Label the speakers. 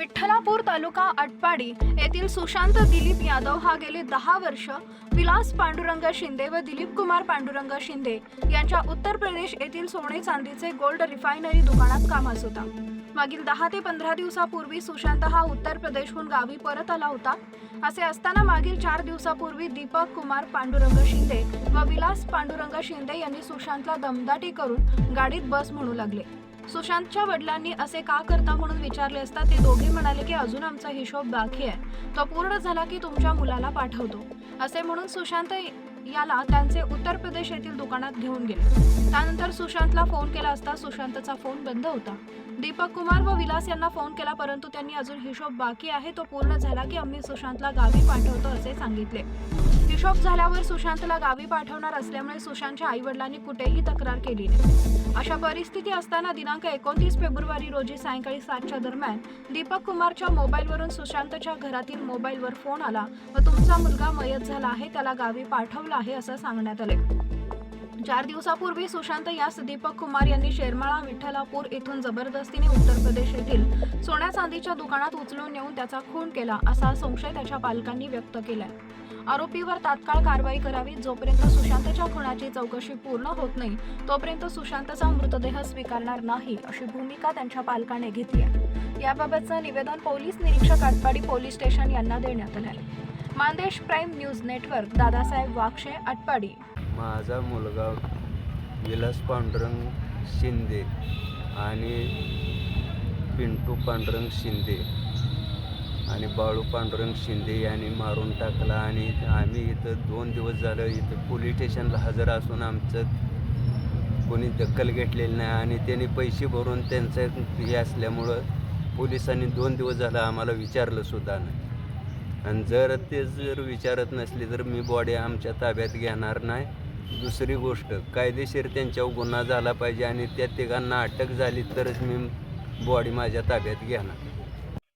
Speaker 1: विठ्ठलापूर तालुका आटपाडी येथील सुशांत दिलीप यादव हा गेले दहा वर्ष विलास पांडुरंग शिंदे व दिलीप कुमार पांडुरंग शिंदे यांच्या उत्तर प्रदेश येथील सोने चांदीचे गोल्ड रिफायनरी दुकानात कामास होता. मागील दहा ते पंधरा दिवसापूर्वी सुशांत हा उत्तर प्रदेशहून गावी परत आला होता. असे असताना मागील चार दिवसापूर्वी दीपक कुमार पांडुरंग शिंदे व विलास पांडुरंग शिंदे यांनी सुशांतला दमदाटी करून गाडीत बस म्हणू लागले. सुशांतच्या वडिलांनी असे का करता म्हणून विचारले असता ते दोघे म्हणाले की अजून आमचा हिशोब बाकी आहे. तो पूर्ण झाला की तुमच्या मुलाला पाठवतो. असे म्हणून सुशांत याला त्यांचे उत्तर प्रदेश येथील दुकानात घेऊन गेले. त्यानंतर सुशांतला फोन केला असता सुशांतचा फोन बंद होता. दीपक कुमार व विलास यांना फोन केला परंतु त्यांनी अजून हिशोब बाकी आहे तो पूर्ण झाला की आम्ही सुशांतला गावी पाठवतो असे सांगितले. हिशोब झाल्यावर सुशांतला गावी पाठवणार असल्यामुळे सुशांतच्या आई वडिलांनी कुठेही तक्रार केली नाही. अशा परिस्थिती असताना दिनांक एकोणतीस फेब्रुवारी रोजी सायंकाळी सातच्या दरम्यान दीपक कुमारच्या मोबाईलवरून सुशांतच्या घरातील मोबाईलवर फोन आला व तुमचा मुलगा मयत झाला आहे त्याला गावी पाठवलं आहे असं सांगण्यात आले. चार दिवसापूर्वी सुशांत यास दीपक कुमार यांनी शेरमाळा विठ्ठलापूर येथून जबरदस्तीने उत्तर प्रदेश येथील सोन्या चांदीच्या दुकानात उचलून नेऊन त्याचा खून केला असा संशय त्याच्या पालकांनी व्यक्त केलाय. आरोपीवर तात्काळ कारवाई करावी जोपर्यंत सुशांतच्या खुनाची चौकशी पूर्ण होत नाही तोपर्यंत सुशांतचा मृतदेह स्वीकारणार नाही अशी भूमिका त्यांच्या पालकाने घेतली आहे. याबाबतचं निवेदन पोलीस निरीक्षक आटपाडी पोलीस स्टेशन यांना देण्यात आलं आहे. Mandesh prime news network Dadasaheb Wakshe Atpadi.
Speaker 2: माझा मुलगा विलास पांडुरंग शिंदे आणि पिंटू पांडुरंग शिंदे. आणि बाळू पांडुरंग शिंदे यांनी मारून टाकला आणि आम्ही इथं दोन दिवस झालं इथं पोलीस स्टेशनला हजर असून आमचं कोणी दखल घेतलेली नाही आणि त्यांनी पैसे भरून त्यांचं हे असल्यामुळं पोलिसांनी दोन दिवस झालं आम्हाला विचारलं सुद्धा नाही. आणि जर ते जर विचारत नसले तर मी बॉडी आमच्या ताब्यात घेणार नाही. दुसरी गोष्ट कायदेशीर त्यांच्यावर गुन्हा झाला पाहिजे आणि त्या तिघांना अटक झाली तरच मी बॉडी माझ्या ताब्यात घेणार.